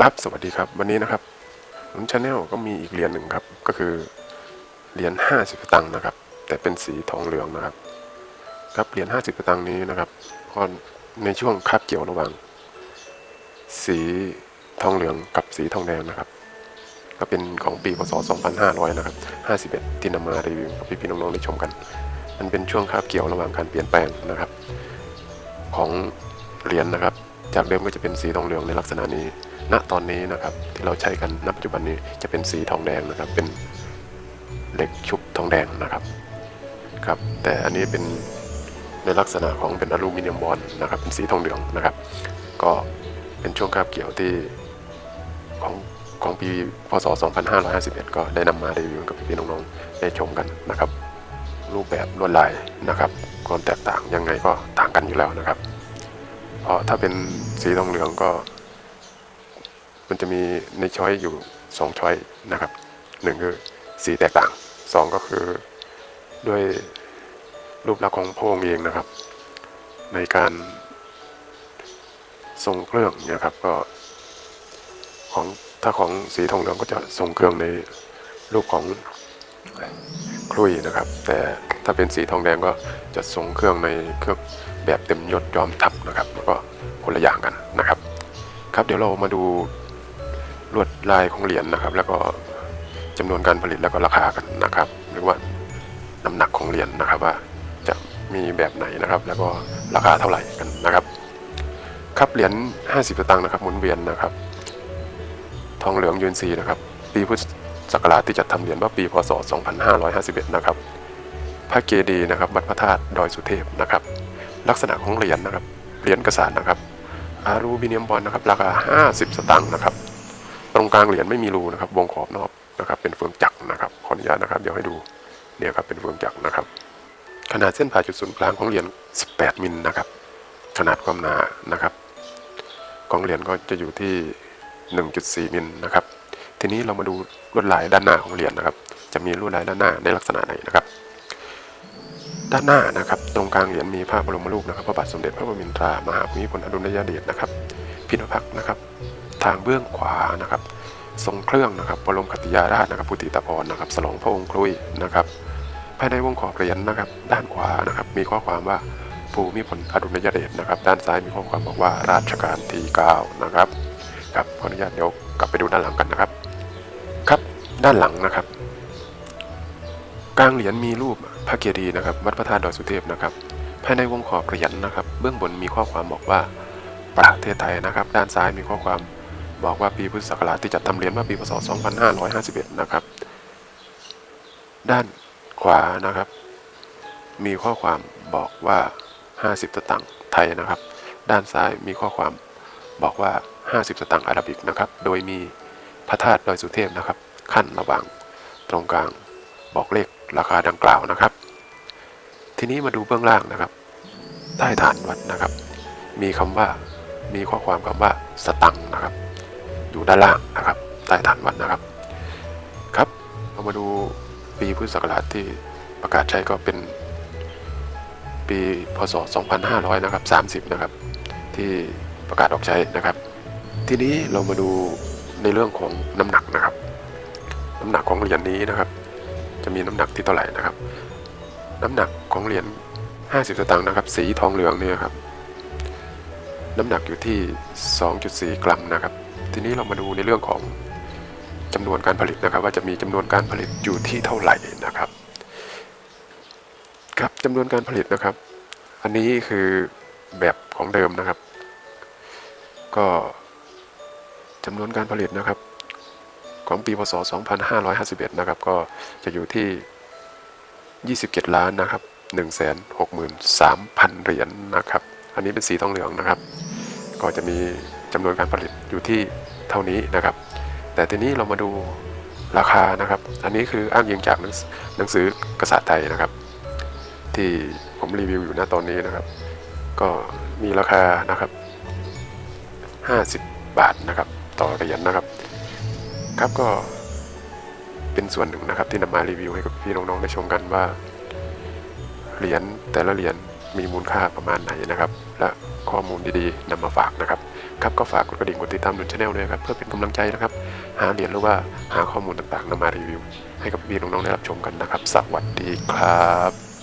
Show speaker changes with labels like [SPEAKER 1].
[SPEAKER 1] ครับสวัสดีครับ วันนี้นะครับนุนชาแนลก็มีอีกเหรียญหนึ่งครับ ก็คือเหรียญ50สตังค์นะครับ แต่เป็นสีทองเหลืองนะครับ ครับเหรียญ50สตังค์นี้นะครับพอในช่วงคาบเกี่ยวระหว่าง สีทองเหลืองกับสีทองแดงนะครับ ก็เป็นของปีพศ 2500 นะครับ 51 ที่นำมารีวิวกับพี่ๆน้องๆได้ชมกัน มันเป็นช่วงคาบเกี่ยวระหว่างการเปลี่ยนแปลงนะครับ ของเหรียญนะครับ จากเดิมก็จะเป็นสีทองเหลืองในลักษณะนี้ ณตอนนี้นะครับที่เราใช้กันณปัจจุบันนี้จะเป็นสีทองแดงนะครับ เป็นเหล็กชุบทองแดงนะครับครับ แต่อันนี้เป็นในลักษณะของเป็นอลูมิเนียมบอลนะครับ เป็นสีทองเหลืองนะครับ ก็เป็นช่วงคาบเกี่ยวที่ของของปีพศ 2551 ก็ได้นำมารีวิวกับพี่ๆน้องๆได้ชมกันนะครับ รูปแบบลวดลายนะครับ ความแตกต่างยังไงก็ต่างกันอยู่แล้วนะครับ เพราะถ้าเป็นสีทองเหลืองก็ มันจะมีในช้อยอยู่สองช้อยนะครับหนึ่งคือสีแตกต่างสองก็คือด้วยรูปลักษณ์ของพระองค์เองนะครับ ในการทรงเครื่องเนี่ยครับก็ของถ้าของสีทองเหลืองก็จะทรงเครื่องในรูปของคลุยนะครับ แต่ถ้าเป็นสีทองแดงก็จะทรงเครื่องในเครื่องแบบเต็มยศจอมทัพนะครับแล้วก็ คนละอย่างกันนะครับ ครับเดี๋ยวเรามาดูลวดลายของเหรียญนะครับ แล้วก็จำนวนการผลิตแล้วก็ราคากันนะครับ หรือว่าน้ำหนักของเหรียญนะครับว่าจะมีแบบไหนนะครับ แล้วก็ราคาเท่าไหร่กันนะครับครับเหรียญ50สตางค์นะครับหมุนเวียนนะครับ ทองเหลืองยูนซีนะครับปีพุทธศักราชที่จัดทำเหรียญว่าปีพศ 2551 นะครับพระเกดีนะครับวัดพระธาตุดอยสุเทพนะครับ ลักษณะของเหรียญนะครับเหรียญกระสานนะครับ อาลูมิเนียมบอลนะครับราคา 50 สตางค์นะครับ ตรงกลางเหรียญไม่มีรูนะครับ วงขอบนอกนะครับ เป็นเฟืองจักรนะครับ ขออนุญาตนะครับ เดี๋ยวให้ดูเนี่ยครับเป็นเฟืองจักรนะครับ ขนาดเส้นผ่าจุดศูนย์กลางของเหรียญ 18 มิลนะครับ ขนาดความหนานะครับ ของเหรียญก็จะอยู่ที่ 1.4 มิลนะครับ ทีนี้เรามาดูลวดลายด้านหน้าของเหรียญนะครับ จะมีลวดลายด้านหน้าในลักษณะไหนนะครับ ด้านหน้านะครับ ตรงกลางเหรียญมีพระบรมรูปนะครับพระบาทสมเด็จพระบรมินทรามหาภูมิพลอดุลยเดชนะครับ พินพักษ์นะครับ ทางเบื้องขวานะครับ ทรงเครื่องนะครับบรมคติยาราชนะครับพุทธิตาพรนะครับสลองพระองค์ครุยนะครับภายในวงขอบเหรียญนะครับ ด้านขวานะครับ มีข้อความว่าภูมิพลอดุลยเดชนะครับ ด้านซ้ายมีข้อความบอกว่าราชการที่9นะครับครับขออนุญาตเดี๋ยวกลับไปดูด้านหลังกันนะครับ ครับด้านหลังนะครับ กลางเหรียญมีรูปพระเกีย์นะครับวัดพระธาตุดอยสุเทพนะครับ ภายในวงขอบเหรียญนะครับ เบื้องบนมีข้อความบอกว่าประเทศไทยนะครับ ด้านซ้ายมีข้อความบอกว่าปีพุทธศักราชที่จัดทำเหรียญว่าปีพศ 2551 นะครับ ด้านขวานะครับ มีข้อความบอกว่า 50 สตางค์ไทยนะครับ ด้านซ้ายมีข้อความบอกว่า 50 สตางค์อาราบิกนะครับ โดยมีพระธาตุดอยสุเทพนะครับ ขั้นระหว่างตรงกลางบอกเลข ราคาดังกล่าวนะครับ ทีนี้มาดูเบื้องล่างนะครับ ใต้ฐานวัดนะครับ มีคำว่ามีข้อความคำว่าสตังนะครับ อยู่ด้านล่างนะครับ ใต้ฐานวัดนะครับ ครับเรามาดูปีพุทธศักราชที่ประกาศใช้ก็เป็นปีพศ 2500 นะครับ 30 นะครับ ที่ประกาศออกใช้นะครับ ทีนี้เรามาดูในเรื่องของน้ำหนักนะครับ น้ำหนักของเหรียญนี้นะครับ จะมีน้ำหนักที่เท่าไหร่นะครับ น้ำหนักของเหรียญ50สตางค์นะครับ สีทองเหลืองเนี่ยครับ น้ำหนักอยู่ที่ 2.4 กรัมนะครับ ทีนี้เรามาดูในเรื่องของจำนวนการผลิตนะครับ ว่าจะมีจำนวนการผลิตอยู่ที่เท่าไหร่นะครับ ครับจำนวนการผลิตนะครับ อันนี้คือแบบของเดิมนะครับ ก็จำนวนการผลิตนะครับ ของปีพศ 2551 นะครับ ก็จะอยู่ที่ 27 ล้านนะครับ 163,000 เหรียญนะครับ อันนี้เป็นสีทองเหลืองนะครับ ก็จะมีจำนวนการผลิตอยู่ที่เท่านี้นะครับ แต่ทีนี้เรามาดูราคานะครับ อันนี้คืออ้างอิงจากหนังสือหนังสือกษัตริย์ไทยนะครับ ที่ผมรีวิวอยู่ณตอนนี้นะครับ ก็มีราคานะครับ 50 บาทนะครับ ต่อเหรียญนะครับ ครับก็เป็นส่วนหนึ่งนะครับที่นำมารีวิวให้กับพี่น้องๆได้ชมกันว่าเหรียญแต่ละเหรียญมีมูลค่าประมาณไหนนะครับ และข้อมูลดีๆนำมาฝากนะครับ ครับก็ฝากกดกระดิ่งกดติดตามดุนชาแนลด้วยครับเพื่อเป็นกำลังใจนะครับ หาเหรียญหรือว่าหาข้อมูลต่างๆนำมารีวิว ให้กับพี่น้องๆได้รับชมกันนะครับ สวัสดีครับ